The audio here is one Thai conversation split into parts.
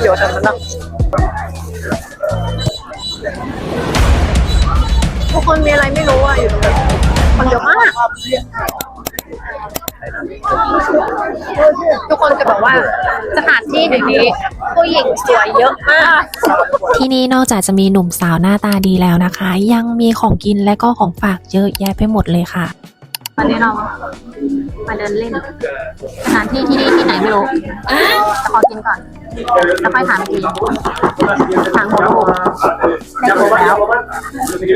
เดี๋ยวฉันนั่งทุกคนมีอะไรไม่รู้อะอยู่ตรงนี้ยอมาก ทุกคนจะบอกว่าสถานที่แห่งนี้ผู้หญิงสวยเยอะมาก ที่นี่นอกจากจะมีหนุ่มสาวหน้าตาดีแล้วนะคะ ยังมีของกินและก็ของฝากเยอะแยะไปหมดเลยค่ะ วันนี้เรามาเดินเล่น สถานที่ที่นี่ที่ไหนไม่รู้แต่ขอกินก่อน แล้วค่อยถามกินทางหัวลูกได้ถูกแล้ว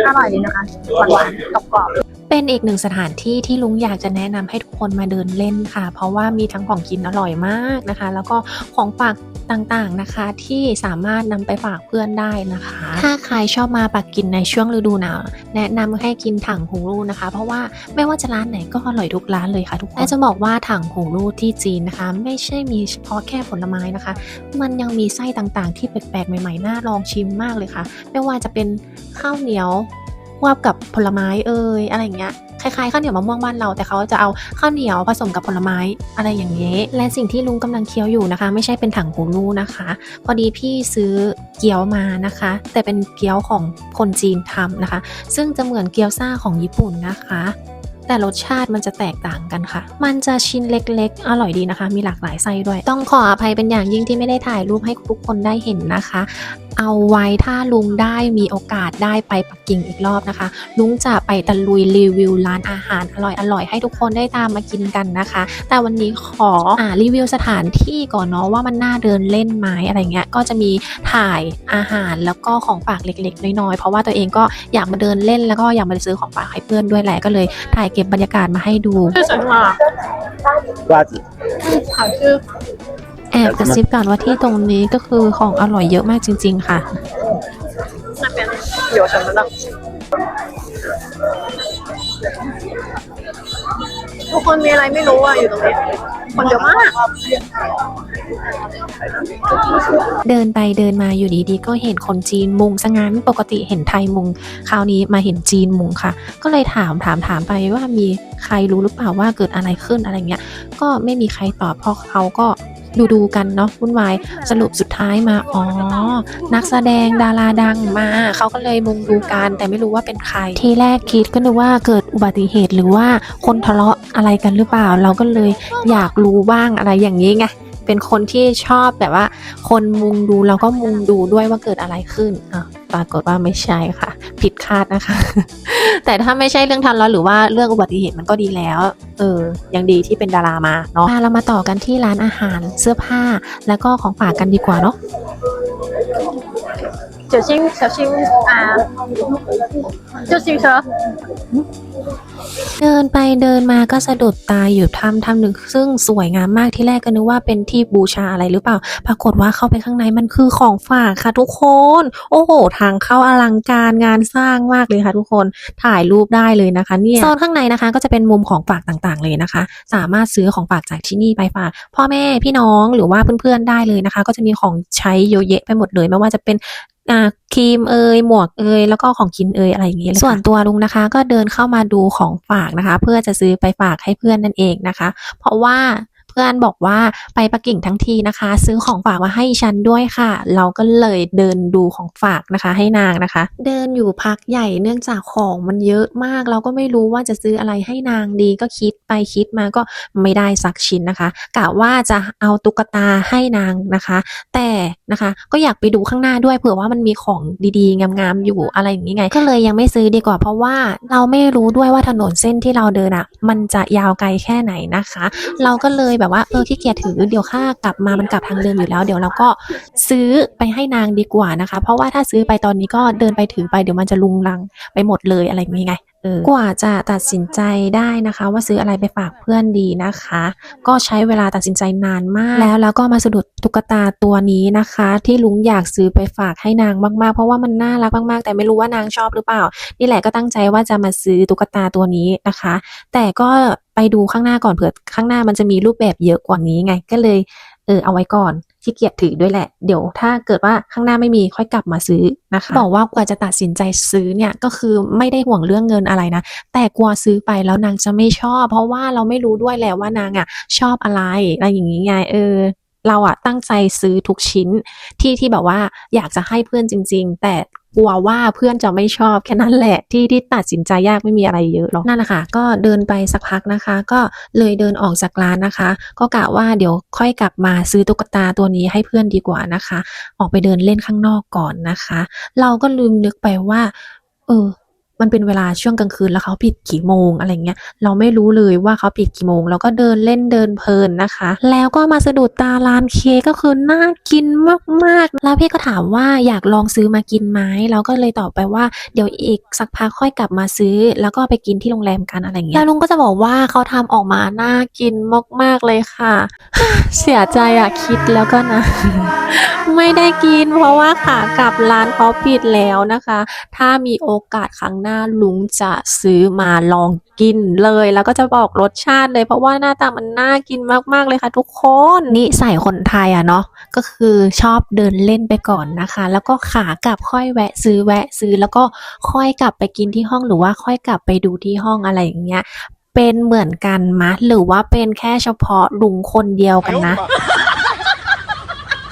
อร่อยดีนะคะหวานๆกรอบ เป็นอีกหนึ่งสถานที่ที่ลุงอยากจะแนะนำให้ทุกคนมาเดินเล่นค่ะ เพราะว่ามีทั้งของกินอร่อยมากนะคะ แล้วก็ของฝากต่างๆนะคะที่สามารถนำไปฝากเพื่อนได้นะคะ ถ้าใครชอบมาปักกินในช่วงฤดูหนาวแนะนำให้กินถังหูรูนะคะ เพราะว่าไม่ว่าจะร้านไหนก็อร่อยทุกร้านเลยค่ะทุกคนและจะบอกว่าถังหูรูที่จีนนะคะ ไม่ใช่มีเฉพาะแค่ผลไม้นะคะ มันยังมีไส้ต่างๆ ที่แปลกๆใหม่ๆน่าลองชิมมากเลยค่ะ ไม่ว่าจะเป็นข้าวเหนียว ควบกับผลไม้เอ่ยอะไรอย่างเงี้ยคล้ายๆข้าวเหนียวมะม่วงบ้านเราแต่เขาจะเอาข้าวเหนียวผสมกับผลไม้อะไรอย่างเงี้ยและสิ่งที่ลุงกำลังเคี้ยวอยู่นะคะ ไม่ใช่เป็นถังหูรูนะคะ พอดีพี่ซื้อเกี๊ยวมานะคะ แต่เป็นเกี๊ยวของคนจีนทำนะคะ ซึ่งจะเหมือนเกี๊ยวซ่าของญี่ปุ่นนะคะแต่รสชาติมันจะแตกต่างกันค่ะ มันจะชิ้นเล็กๆ อร่อยดีนะคะ มีหลากหลายไส้ด้วย ต้องขออภัยเป็นอย่างยิ่งที่ไม่ได้ถ่ายรูปให้ทุกคนได้เห็นนะคะ เอาไว้ถ้าลุงได้มีโอกาสได้ไปปักกิ่งอีกรอบนะคะ ลุงจะไปตะลุยรีวิวร้านอาหารอร่อยอร่อยให้ทุกคนได้ตามมากินกันนะคะ แต่วันนี้ขออ่ารีวิวสถานที่ก่อนเนาะว่ามันน่าเดินเล่นไหมอะไรเงี้ยก็จะมีถ่ายอาหารแล้วก็ของฝากเล็กๆน้อยๆเพราะว่าตัวเองก็อยากมาเดินเล่นแล้วก็อยากมาซื้อของฝากให้เพื่อนด้วยแหละก็เลยถ่ายเก็บบรรยากาศมาให้ดูชื่อฉันว่าว่าจี好吃 แอบกระซิบกันว่าที่ตรงนี้ก็คือของอร่อยเยอะมากจริง ๆ ค่ะเดี๋ยวฉันนั่ทุกคนมีอะไรไม่รู้อะอยู่ตรงนี้คนเยอะมาก เดินไปเดินมาอยู่ดีๆ ก็เห็นคนจีนมุงสงานปกติเห็นไทยมุง คราวนี้มาเห็นจีนมุงค่ะ ก็เลยถามถามถามไปว่ามีใครรู้หรือเปล่าว่าเกิดอะไรขึ้นอะไรเงี้ย ก็ไม่มีใครตอบเพราะเขาก็ ดูดูกันเนาะวุ่นวายสรุปสุดท้ายมาอ๋อ นักแสดงดาราดังมาเขาก็เลยมุงดูกันแต่ไม่รู้ว่าเป็นใคร ทีแรกคิดก็นึกว่าเกิดอุบัติเหตุหรือว่าคนทะเลาะอะไรกันหรือเปล่า เราก็เลยอยากรู้บ้างอะไรอย่างนี้ไง เป็นคนที่ชอบแบบว่า คนมุงดูเราก็มุงดูด้วยว่าเกิดอะไรขึ้นอะปรากฏว่าไม่ใช่ค่ะ ผิดคาดนะคะ แต่ถ้าไม่ใช่เรื่องทะเลาะหรือว่าเรื่องอุบัติเหตุมันก็ดีแล้ว เออ ยังดีที่เป็นดารามาเนาะอะเรามาต่อกันที่ร้านอาหารเสื้อผ้าแล้วก็ของฝากกันดีกว่าเนาะ 小心小心啊！就新车， เดินไปเดินมาก็สะดุดตาอยู่ถ้ำถ้ำหนึ่งซึ่งสวยงามมากที่แรกก็นึกว่าเป็นที่บูชาอะไรหรือเปล่า ปรากฏว่าเข้าไปข้างในมันคือของฝากค่ะทุกคน โอ้โห ทางเข้าอลังการงานสร้างมากเลยค่ะทุกคนถ่ายรูปได้เลยนะคะเนี่ยโซนข้างในนะคะก็จะเป็นมุมของฝากต่างๆเลยนะคะ สามารถซื้อของฝากจากที่นี่ไปฝาก พ่อแม่พี่น้องหรือว่าเพื่อนๆได้เลยนะคะ ก็จะมีของใช้เยอะแยะไปหมดเลยไม่ว่าจะเป็น อ่า ครีมเอยหมวกเอยแล้วก็ของกินเอยอะไรอย่างเงี้ยส่วนตัวลุงนะคะ ก็เดินเข้ามาดูของฝากนะคะ เพื่อจะซื้อไปฝากให้เพื่อนนั่นเองนะคะ เพราะว่า พื่อนบอกว่าไปปักกิ่งทั้งทีนะคะ ซื้อของฝากมาให้ฉันด้วยค่ะ เราก็เลยเดินดูของฝากนะคะ ให้นางนะคะ เดินอยู่พักใหญ่เนื่องจากของมันเยอะมาก เราก็ไม่รู้ว่าจะซื้ออะไรให้นางดีก็คิดไปคิดมาก็ไม่ได้สักชิ้นนะคะกะว่าจะเอาตุ๊กตาให้นางนะคะ แต่นะคะก็อยากไปดูข้างหน้าด้วยเผื่อว่ามันมีของดีๆงามๆอยู่อะไรอย่างนี้ไง ก็เลยยังไม่ซื้อดีกว่าเพราะว่าเราไม่รู้ด้วยว่าถนนเส้นที่เราเดินอะ มันจะยาวไกลแค่ไหนนะคะ เราก็เลยแบบว่าเออขี้เกียจถือเดี๋ยวค่ากลับมามันกลับทางเดิมอยู่แล้ว เดี๋ยวเราก็ซื้อไปให้นางดีกว่านะคะ เพราะว่าถ้าซื้อไปตอนนี้ก็เดินไปถือไปเดี๋ยวมันจะลุงลังไปหมดเลยอะไรอย่างนี้ไงกว่าจะตัดสินใจได้นะคะ ว่าซื้ออะไรไปฝากเพื่อนดีนะคะ ก็ใช้เวลาตัดสินใจนานมากแล้วแล้วก็มาสะดุดตุ๊กตาตัวนี้นะคะ ที่ลุงอยากซื้อไปฝากให้นางมากๆ เพราะว่ามันน่ารักมากๆ แต่ไม่รู้ว่านางชอบหรือเปล่า นี่แหละก็ตั้งใจว่าจะมาซื้อตุ๊กตาตัวนี้นะคะ แต่ก็ ไปดูข้างหน้าก่อนเผื่อข้างหน้ามันจะมีรูปแบบเยอะกว่านี้ไง ก็เลยเออเอาไว้ก่อนขี้เกียจถือด้วยแหละ เดี๋ยวถ้าเกิดว่าข้างหน้าไม่มีค่อยกลับมาซื้อนะคะ บอกว่ากว่าจะตัดสินใจซื้อเนี่ยก็คือไม่ได้ห่วงเรื่องเงินอะไรนะ แต่กลัวซื้อไปแล้วนางจะไม่ชอบ เพราะว่าเราไม่รู้ด้วยแหละว่านางอะชอบอะไรอะไรอย่างนี้ไงเออ เราอะตั้งใจซื้อทุกชิ้นที่ที่แบบว่าอยากจะให้เพื่อนจริง ๆ แต่กลัวว่าเพื่อนจะไม่ชอบแค่นั้นแหละที่ที่ตัดสินใจยากไม่มีอะไรเยอะหรอกนั่นแหละคะก็เดินไปสักพักนะคะ ก็เลยเดินออกจากร้านนะคะ ก็กะว่าเดี๋ยวค่อยกลับมาซื้อตุ๊กตาตัวนี้ให้เพื่อนดีกว่านะคะ ออกไปเดินเล่นข้างนอกก่อนนะคะ เราก็ลืมนึกไปว่า เออ มันเป็นเวลาช่วงกลางคืนแล้วเขาปิดกี่โมงอะไรเงี้ยเราไม่รู้เลยว่าเขาปิดกี่โมงเราก็เดินเล่นเดินเพลินนะคะ แล้วก็มาสะดุดตาร้านเค้กก็คือน่ากินมากๆ แล้วพี่ก็ถามว่าอยากลองซื้อมากินไหมเราก็เลยตอบไปว่าเดี๋ยวอีกสักพักค่อยกลับมาซื้อ แล้วก็ไปกินที่โรงแรมกันอะไรเงี้ยแล้วลุงก็จะบอกว่าเขาทำออกมาน่ากินมากๆเลยค่ะ เสียใจอะคิดแล้วก็นะ ไม่ได้กินเพราะว่าขากลับร้านเขาปิดแล้วนะคะ ถ้ามีโอกาสครั้งหน้าลุงจะซื้อมาลองกินเลย แล้วก็จะบอกรสชาติเลย เพราะว่าหน้าตามันน่ากินมากๆเลยค่ะ ทุกคนนี่ใส่คนไทยอะเนาะก็คือชอบเดินเล่นไปก่อนนะคะ แล้วก็ขากลับค่อยแวะซื้อแวะซื้อแล้วก็ค่อยกลับไปกินที่ห้องหรือว่าค่อยกลับไปดูที่ห้องอะไรอย่างเงี้ยเป็นเหมือนกันมะหรือว่าเป็นแค่เฉพาะลุงคนเดียวกันนะ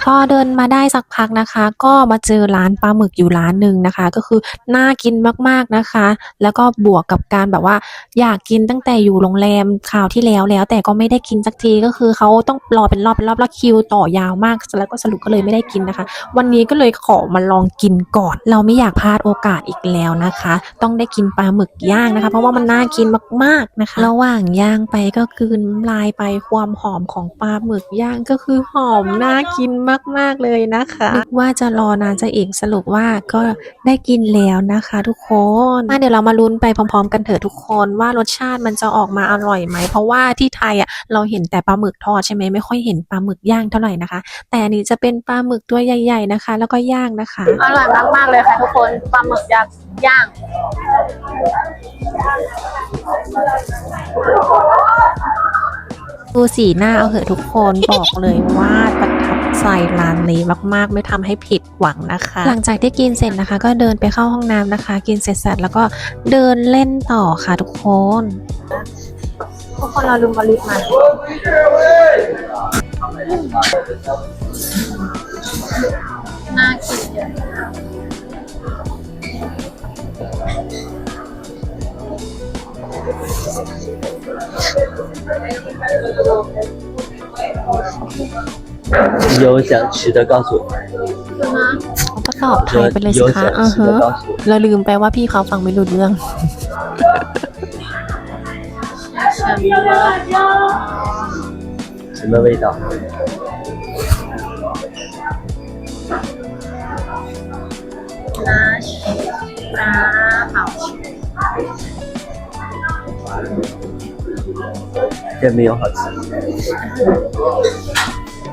พอเดินมาได้สักพักนะคะ ก็มาเจอร้านปลาหมึกอยู่ร้านหนึ่งนะคะ ก็คือน่ากินมากๆนะคะ แล้วก็บวกกับการแบบว่า อยากกินตั้งแต่อยู่โรงแรมคราวที่แล้วแล้ว แต่ก็ไม่ได้กินสักทีก็คือเขาต้องรอเป็นรอบเป็นรอบแล้วคิวต่อยาวมากแล้วก็สรุปก็เลยไม่ได้กินนะคะ วันนี้ก็เลยขอมาลองกินก่อน เราไม่อยากพลาดโอกาสอีกแล้วนะคะ ต้องได้กินปลาหมึกย่างนะคะ เพราะว่ามันน่ากินมากๆนะคะ ระหว่างย่างไปก็กลืนลายไปความหอมของปลาหมึกย่างก็คือหอมน่ากินมากๆ เลยนะคะนึกว่าจะรอนานจะอีกสรุปว่าก็ได้กินแล้วนะคะ ทุกคนมาเดี๋ยวเรามาลุ้นไปพร้อม ๆ กันเถอะทุกคนว่ารสชาติมันจะออกมาอร่อยไหม เพราะว่าที่ไทยอะเราเห็นแต่ปลาหมึกทอดใช่ไหมไม่ค่อยเห็นปลาหมึกย่างเท่าไหร่นะคะ แต่อันนี้จะเป็นปลาหมึกตัวใหญ่ ๆนะคะ แล้วก็ย่างนะคะ อร่อยมากๆเลยค่ะทุกคนปลาหมึกยักษ์ย่างดูสีหน้าเอาเหอะทุกคนบอกเลยว่าประทับ ใจร้านนี้มากๆ ไม่ทำให้ผิดหวังนะคะ หลังจากที่กินเสร็จนะคะ ก็เดินไปเข้าห้องน้ำนะคะ กินเสร็จสัแล้วก็เดินเล่นต่อค่ะทุกคนทุกคนเราลืมบริษมาน่ากินเยอะ 有想吃的告诉我， ก็ตอบไทยไปเลยสิ 有 คะ 想 อือ 吃 ฮะ 的告诉我。 เราลืมไปว่าพี่เขาฟังไม่รู้เรื่อง 什么味道？那是那好吃。这没有好吃。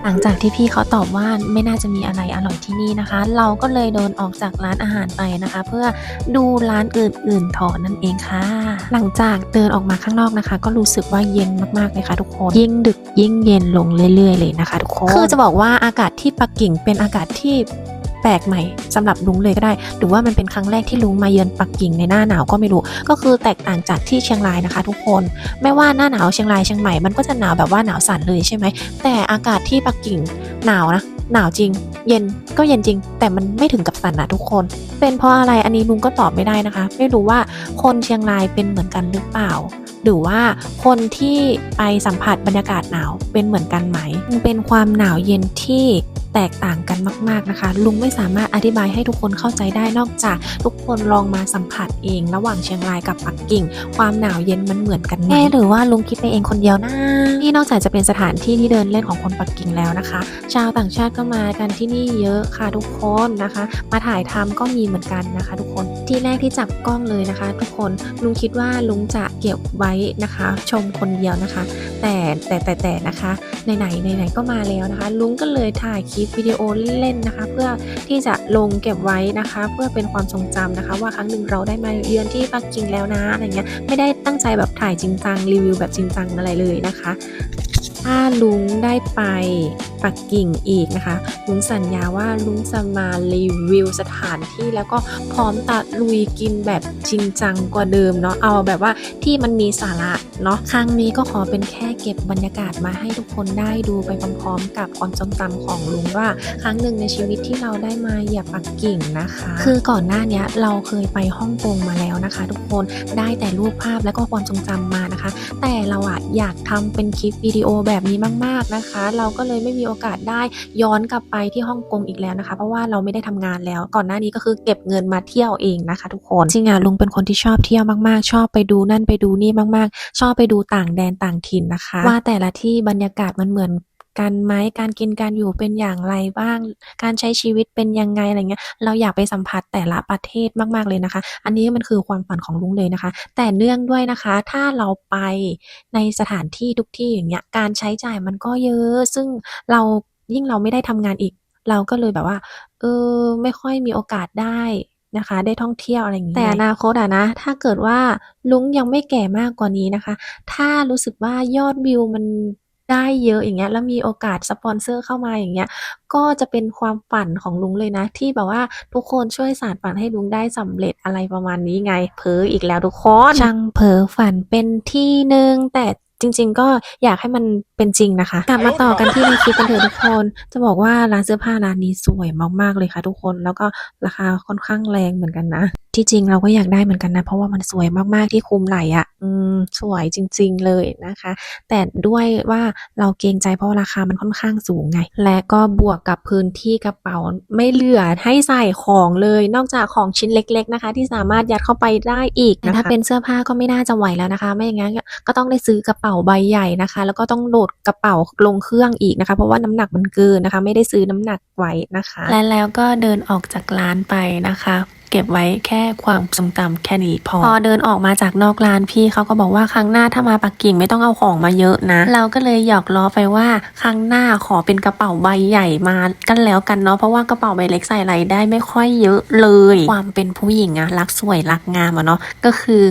หลังจากที่พี่เขาตอบว่าไม่น่าจะมีอะไรอร่อยที่นี่นะคะ เราก็เลยเดินออกจากร้านอาหารไปนะคะ เพื่อดูร้านอื่นๆต่อนั่นเองค่ะ หลังจากเดินออกมาข้างนอกนะคะ ก็รู้สึกว่าเย็นมากๆเลยค่ะทุกคนยิ่งดึกยิ่งเย็นลงเรื่อย ๆ เลยนะคะ ทุกคนคือจะบอกว่าอากาศที่ปักกิ่งเป็นอากาศที่ แปลกใหม่สำหรับลุงเลยก็ได้ หรือว่ามันเป็นครั้งแรกที่ลุงมาเยือนปักกิ่งในหน้าหนาวก็ไม่รู้ ก็คือแตกต่างจากที่เชียงรายนะคะ ทุกคน ไม่ว่าหน้าหนาวเชียงรายเชียงใหม่มันก็จะหนาวแบบว่าหนาวสั่นเลยใช่ไหม แต่อากาศที่ปักกิ่งหนาวนะหนาวจริง เย็นก็เย็นจริง แต่มันไม่ถึงกับสั่นนะทุกคน เป็นเพราะอะไรอันนี้ลุงก็ตอบไม่ได้นะคะ ไม่รู้ว่าคนเชียงรายเป็นเหมือนกันหรือเปล่า หรือว่าคนที่ไปสัมผัสบรรยากาศหนาวเป็นเหมือนกันไหมมันเป็นความหนาวเย็นที่แตกต่างกันมากๆนะคะ ลุงไม่สามารถอธิบายให้ทุกคนเข้าใจได้นอกจาก ทุกคนลองมาสัมผัสเอง ระหว่างเชียงรายกับปักกิ่ง ความหนาวเย็นมันเหมือนกันไหมหรือว่าลุงคิดไปเองคนเดียวนะนี่นอกจากจะเป็นสถานที่ที่เดินเล่นของคนปักกิ่งแล้วนะคะ ชาวต่างชาติก็มากันที่นี่เยอะค่ะทุกคนนะคะ มาถ่ายทำก็มีเหมือนกันนะคะ ทุกคนที่แรกที่จับกล้องเลยนะคะ ทุกคนลุงคิดว่าลุงจะเก็บไว้นะคะ ชมคนเดียวนะคะ แต่แต่แต่แต่นะคะไหนไหนไหนไหนก็มาแล้วนะคะ ลุงก็เลยถ่ายคลิปวิดีโอเล่นๆนะคะ เพื่อที่จะลงเก็บไว้นะคะ เพื่อเป็นความทรงจำนะคะ ว่าครั้งหนึ่งเราได้มาเยือนที่ปักกิ่งแล้วนะอะไรเงี้ยไม่ได้ตั้งใจแบบถ่ายจริงจังรีวิวแบบจริงจังอะไรเลยนะคะถ้าลุงได้ไปปักกิ่งอีกนะคะ ลุงสัญญาว่าลุงจะมารีวิวสถานที่แล้วก็พร้อมตัดลุยกินแบบจริงจังกว่าเดิมเนาะเอาแบบว่าที่มันมีสาระเนาะครั้งนี้ก็ขอเป็นแค่เก็บบรรยากาศมาให้ทุกคนได้ดูไปพร้อมๆกับความทรงจำของลุงว่า ครั้งหนึ่งในชีวิตที่เราได้มาเหยียบปักกิ่งนะคะ คือก่อนหน้านี้เราเคยไปฮ่องกงมาแล้วนะคะ ทุกคนได้แต่รูปภาพแล้วก็ความทรงจำมานะคะ แต่เราอะอยากทำเป็นคลิปวิดีโอแแบบนี้มากๆนะคะ เราก็เลยไม่มีโอกาสได้ย้อนกลับไปที่ฮ่องกงอีกแล้วนะคะ เพราะว่าเราไม่ได้ทำงานแล้ว ก่อนหน้านี้ก็คือเก็บเงินมาเที่ยวเองนะคะ ทุกคนจริงอะลุงเป็นคนที่ชอบเที่ยวมากๆ ชอบไปดูนั่นไปดูนี่มากๆ ชอบไปดูต่างแดนต่างถิ่นนะคะ ว่าแต่ละที่บรรยากาศมันเหมือน กันไหมการกินการอยู่เป็นอย่างไรบ้าง การใช้ชีวิตเป็นยังไงอะไรเงี้ยเราอยากไปสัมผัสแต่ละประเทศมาก ๆเลยนะคะ อันนี้มันคือความฝันของลุงเลยนะคะ แต่เนื่องด้วยนะคะ ถ้าเราไปในสถานที่ทุกที่อย่างเงี้ยการใช้จ่ายมันก็เยอะ ซึ่งเรายิ่งเราไม่ได้ทำงานอีก เราก็เลยแบบว่าเออไม่ค่อยมีโอกาสได้นะคะ ได้ท่องเที่ยวอะไรอย่างเงี้ยแต่อนาคตอะนะ ถ้าเกิดว่าลุงยังไม่แก่มากกว่านี้นะคะ ถ้ารู้สึกว่ายอดวิวมัน ได้เยอะอย่างเงี้ยแล้วมีโอกาสสปอนเซอร์เข้ามาอย่างเงี้ยก็จะเป็นความฝันของลุงเลยนะ ที่แบบว่าทุกคนช่วยสารฝันให้ลุงได้สำเร็จอะไรประมาณนี้ไงเพ้ออีกแล้วทุกคนช่างเพ้อฝันเป็นที่หนึ่งแต่จริง ๆ ก็อยากให้มัน เป็นจริงนะคะ กลับมาต่อกันที่ในคลิปกันเถอะทุกคน จะบอกว่าร้านเสื้อผ้าร้านนี้สวยมากๆเลยค่ะ ทุกคนแล้วก็ราคาค่อนข้างแรงเหมือนกันนะที่จริงเราก็อยากได้เหมือนกันนะ เพราะว่ามันสวยมากๆที่คุมไหล่อะ อืม สวยจริง ๆเลยนะคะ แต่ด้วยว่าเราเกรงใจเพราะราคามันค่อนข้างสูงไง และก็บวกกับพื้นที่กระเป๋าไม่เหลือให้ใส่ของเลย นอกจากของชิ้นเล็ก ๆนะคะ ที่สามารถยัดเข้าไปได้อีกนะคะถ้าเป็นเสื้อผ้าก็ไม่น่าจะไหวแล้วนะคะ ไม่อย่างนั้นก็ต้องได้ซื้อกระเป๋าใบใหญ่นะคะ แล้วก็ต้องโหลดกระเป๋าลงเครื่องอีกนะคะ เพราะว่าน้ำหนักมันเกินนะคะ ไม่ได้ซื้อน้ำหนักไว้นะคะ และแล้วก็เดินออกจากร้านไปนะคะเก็บไว้แค่ความทรงจำแค่นี้พอ พอเดินออกมาจากนอกร้านพี่เขาก็บอกว่าครั้งหน้าถ้ามาปักกิ่งไม่ต้องเอาของมาเยอะนะ เราก็เลยหยอกล้อไปว่าครั้งหน้าขอเป็นกระเป๋าใบใหญ่มากันแล้วกันเนาะเพราะว่ากระเป๋าใบเล็กใส่อะไรได้ไม่ค่อยเยอะเลย ความเป็นผู้หญิงอะรักสวยรักงามอะเนาะก็คือ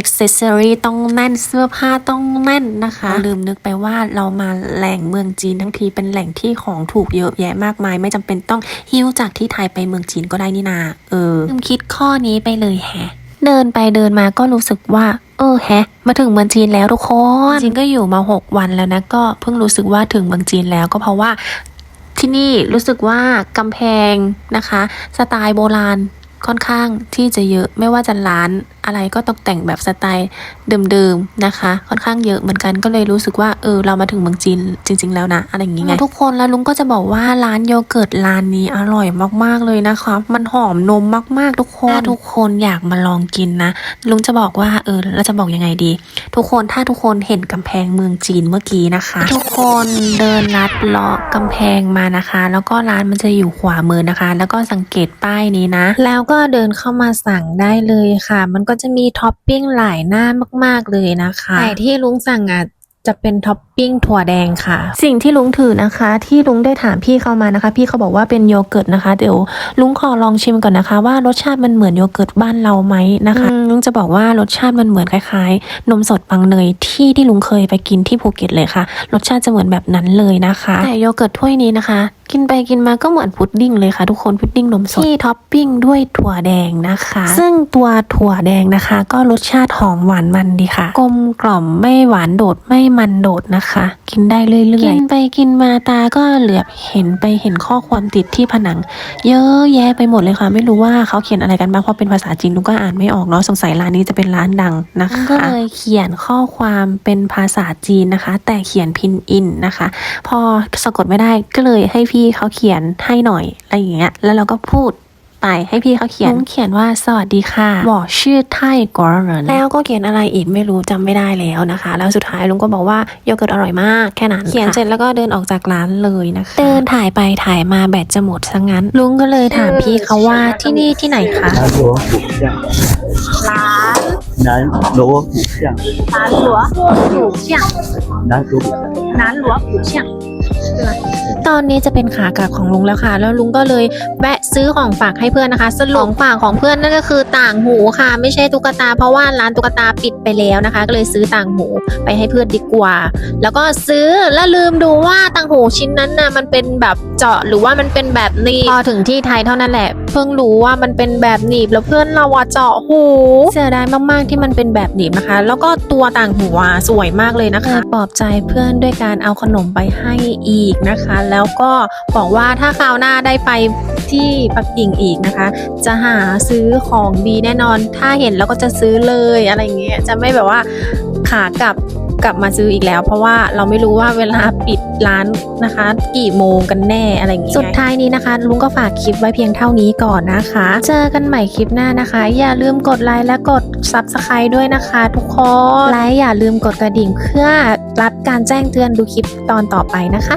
accessory ต้องแน่นเสื้อผ้าต้องแน่นนะคะลืมนึกไปว่าเรามาแหล่งเมืองจีนทั้งทีเป็นแหล่งที่ของถูกเยอะแยะมากมาย ไม่จำเป็นต้องหิ้วจากที่ไทยไปเมืองจีนก็ได้นี่นาเออลืมคิดข้อนี้ไปเลยแฮะ เดินไปเดินมาก็รู้สึกว่า เออแฮะ มาถึงเมืองจีนแล้วทุกคนจริงก็อยู่มา 6 วันแล้วนะก็เพิ่งรู้สึกว่าถึงเมืองจีนแล้วก็เพราะว่า ที่นี่รู้สึกว่ากำแพงนะคะ สไตล์โบราณค่อนข้างที่จะเยอะไม่ว่าจะร้าน อะไรก็ตกแต่งแบบสไตล์เดิมๆนะคะ ค่อนข้างเยอะเหมือนกันก็เลยรู้สึกว่าเออเรามาถึงเมืองจีนจริง ๆ แล้วนะอะไรอย่างงี้ไงทุกคนแล้วลุงก็จะบอกว่าร้านโยเกิร์ตร้านนี้อร่อยมากๆเลยนะคะมันหอมนมมากๆ ทุกคนถ้าทุกคนอยากมาลองกินนะ ลุงจะบอกว่าเออเราจะบอกยังไงดี ทุกคนถ้าทุกคนเห็นกำแพงเมืองจีนเมื่อกี้นะคะ ทุกคนเดินลัดเลาะกำแพงมานะคะ แล้วก็ร้านมันจะอยู่ขวามือนะคะ แล้วก็สังเกตป้ายนี้นะ แล้วก็เดินเข้ามาสั่งได้เลยค่ะ มันก็จะมีท็อปปิ้งหลายหน้ามาก ๆ เลยนะคะแต่ที่ลุงสั่งอะ จะเป็นท็อปปิ้งถั่วแดงค่ะ สิ่งที่ลุงถือนะคะ ที่ลุงได้ถามพี่เขามานะคะ พี่เขาบอกว่าเป็นโยเกิร์ตนะคะ เดี๋ยวลุงขอลองชิมก่อนนะคะ ว่ารสชาติมันเหมือนโยเกิร์ตบ้านเราไหมนะคะอืมลุงจะบอกว่ารสชาติมันเหมือนคล้ายๆ นมสดปังเนยที่ที่ลุงเคยไปกินที่ภูเก็ตเลยค่ะ รสชาติจะเหมือนแบบนั้นเลยนะคะ แต่โยเกิร์ตถ้วยนี้นะคะ กินไปกินมาก็เหมือนพุดดิ้งเลยค่ะ ทุกคนพุดดิ้งนมสดที่ท็อปปิ้งด้วยถั่วแดงนะคะ ซึ่งตัวถั่วแดงนะคะ ก็รสชาติหอมหวานมันดีค่ะ กลมกล่อมไม่หวานโดดไม่มันโดดนะคะ กินได้เรื่อยๆกินไปกินมาตาก็เหลือบเห็นไปเห็นข้อความติดที่ผนัง เยอะแยะไปหมดเลยค่ะ ไม่รู้ว่าเขาเขียนอะไรกันบ้างเพราะเป็นภาษาจีนลุงก็อ่านไม่ออกเนาะสงสัยร้านนี้จะเป็นร้านดังนะคะก็เลยเขียนข้อความเป็นภาษาจีนนะคะ แต่เขียนพินอินนะคะ พอสะกดไม่ได้ก็เลยให้พี่เขาเขียนให้หน่อยอะไรอย่างเงี้ยแล้วเราก็พูด ไปให้พี่เขาเขียนเขียนว่าสวัสดีค่ะบอกชื่อไทยกอร์เรนแล้วก็เขียนอะไรอีกไม่รู้จำไม่ได้แล้วนะคะ แล้วสุดท้ายลุงก็บอกว่าโยเกิร์ตอร่อยมากแค่นั้นเขียนเสร็จแล้วก็เดินออกจากร้านเลยนะคะเดินถ่ายไปถ่ายมาแบตจะหมดซะงั้น ลุงก็เลยถามพี่เขาว่าที่นี่ที่ไหนคะร้าน 南锣鼓巷， ร้านหลัวหูเชี่ยง 南锣鼓巷。 ร้านหลัวหูเชี่ยง ตอนนี้จะเป็นขากลับของลุงแล้วค่ะ แล้วลุงก็เลยแวะซื้อของฝากให้เพื่อนนะคะสรุปของฝากของเพื่อนนั่นก็คือต่างหูค่ะ ไม่ใช่ตุ๊กตา เพราะว่าร้านตุ๊กตาปิดไปแล้วนะคะ ก็เลยซื้อต่างหูไปให้เพื่อนดีกว่า แล้วก็ซื้อแล้วลืมดูว่าต่างหูชิ้นนั้นน่ะมันเป็นแบบเจาะหรือว่ามันเป็นแบบหนีบพอถึงที่ไทยเท่านั้นแหละ เพิ่งรู้ว่ามันเป็นแบบหนีบแล้วเพื่อนเราอะเจาะหูเสียดายมาก ๆที่มันเป็นแบบหนีบนะคะ แล้วก็ตัวต่างหัวสวยมากเลยนะคะปลอบใจเพื่อนด้วยการเอาขนมไปให้อีกนะคะ แล้วก็บอกว่าถ้าคราวหน้าได้ไปที่ปักกิ่งอีกนะคะ จะหาซื้อของดีแน่นอน ถ้าเห็นแล้วก็จะซื้อเลยอะไรอย่างเงี้ยจะไม่แบบว่าขากลับ กลับมาซื้ออีกแล้ว เพราะว่าเราไม่รู้ว่าเวลาปิดร้านนะคะ กี่โมงกันแน่อะไรอย่างเงี้ยสุดท้ายนี้นะคะ ลุงก็ฝากคลิปไว้เพียงเท่านี้ก่อนนะคะ เจอกันใหม่คลิปหน้านะคะ อย่าลืมกดไลค์และกด s u b สไครต์ด้วยนะคะ ทุกคนและอย่าลืมกดกระดิ่งเพื่อรับการแจ้งเตือนดูคลิปตอนต่อไปนะคะ